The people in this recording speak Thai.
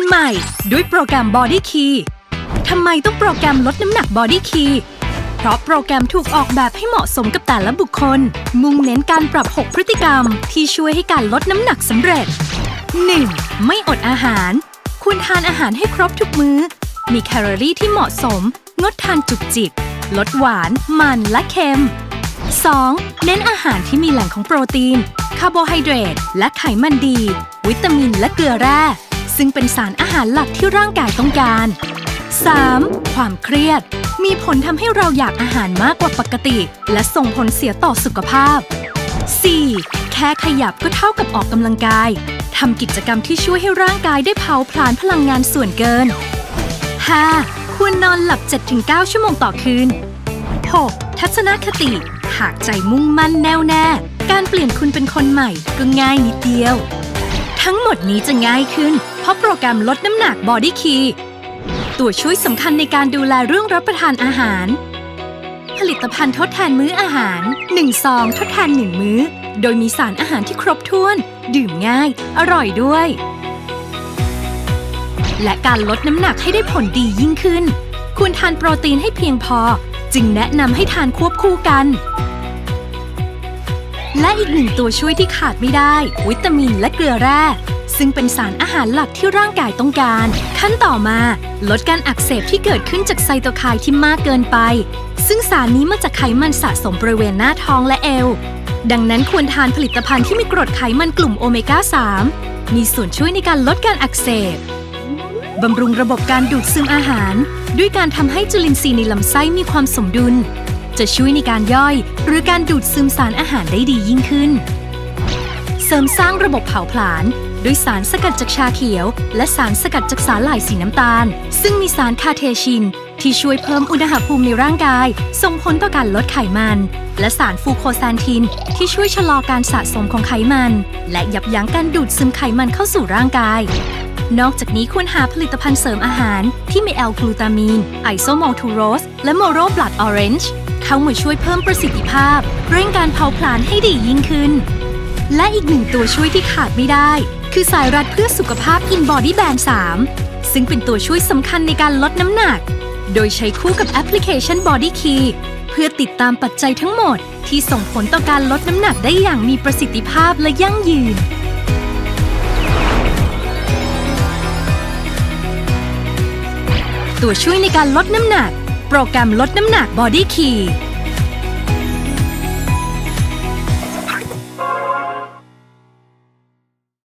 คนใหม่ ด้วยโปรแกรม Body Key ทำไมต้องโปรแกรมลดน้ำหนัก Body Key เพราะโปรแกรมถูกออกแบบให้เหมาะสมกับแต่ละบุคคล มุ่งเน้นการปรับ 6 พฤติกรรม ที่ช่วยให้การลดน้ำหนักสำเร็จ 1. ไม่อดอาหาร ควรทานอาหารให้ครบทุกมื้อ มีแคลอรี่ที่เหมาะสม งดทานจุกจิก ลดหวาน มันและเค็ม 2. เน้นอาหารที่มีแหล่งของโปรตีน คาร์โบไฮเดรตและไขมันดี วิตามินและเกลือแร่ ซึ่งเป็นสารอาหารหลักที่ร่างกายต้องการ 3. ความเครียด มีผลทำให้เราอยากอาหารมากกว่าปกติ และส่งผลเสียต่อสุขภาพ 4. แค่ขยับก็เท่ากับออกกำลังกายทำกิจกรรมที่ช่วยให้ร่างกายได้เผาผลาญพลังงานส่วนเกิน 5. ควรนอนหลับ 7-9 ชั่วโมงต่อคืน 6. ทัศนคติ หากใจมุ่งมั่นแน่วแน่ การเปลี่ยนคุณเป็นคนใหม่ก็ง่ายนิดเดียว ทั้งหมดนี้จะง่ายขึ้น เพราะโปรแกรมลดน้ำหนัก Body Key ตัวช่วยสำคัญในการดูแลเรื่องรับประทานอาหาร ผลิตภัณฑ์ทดแทนมื้ออาหาร 1 ซอง ทดแทน 1 มื้อ โดยมีสารอาหารที่ครบถ้วน ดื่มง่าย อร่อยด้วย และการลดน้ำหนักให้ได้ผลดียิ่งขึ้น ควรทานโปรตีนให้เพียงพอ จึงแนะนำให้ทานควบคู่กัน และอีกหนึ่งตัวช่วยที่ขาดไม่ได้ วิตามินและเกลือแร่ ซึ่งเป็นสารอาหารหลักที่ร่างกายต้องการ ขั้นต่อมา ลดการอักเสบที่เกิดขึ้นจากไซโตไคน์ที่มากเกินไป ซึ่งสารนี้มาจากไขมันสะสมบริเวณหน้าท้องและเอว ดังนั้นควรทานผลิตภัณฑ์ที่มีกรดไขมันกลุ่มโอเมก้า 3 มีส่วนช่วยในการลดการอักเสบบำรุงระบบการดูดซึมอาหาร ด้วยการทำให้จุลินทรีย์ในลำไส้มีความสมดุล จะช่วยในการย่อย หรือการดูดซึมสารอาหารได้ดียิ่งขึ้น เสริมสร้างระบบเผาผลาญด้วยสารสกัดจากชาเขียว และสารสกัดจากสาหร่ายสีน้ำตาล ซึ่งมีสารคาเทชิน ที่ช่วยเพิ่มอุณหภูมิในร่างกาย ส่งผลต่อการลดไขมัน และสารฟูโคแซนทิน ที่ช่วยชะลอการสะสมของไขมัน และยับยั้งการดูดซึมไขมันเข้าสู่ร่างกาย นอกจากนี้ควรหาผลิตภัณฑ์เสริมอาหารที่มีแอลกลูตามีน ไอโซโมทูโรส และโมโรบลัดออเรนจ์ เข้ามาช่วยเพิ่มประสิทธิภาพ เร่งการเผาผลาญให้ดียิ่งขึ้น และอีกหนึ่งตัวช่วยที่ขาดไม่ได้ คือสายรัดเพื่อสุขภาพ In Body Band 3 ซึ่งเป็นตัวช่วยสำคัญในการลดน้ำหนัก โดยใช้คู่กับแอปพลิเคชัน Body Key เพื่อติดตามปัจจัยทั้งหมด ที่ส่งผลต่อการลดน้ำหนักได้อย่างมีประสิทธิภาพและยั่งยืนตัวช่วยในการลดน้ำหนัก โปรแกรมลดน้ำหนักบอดี้คี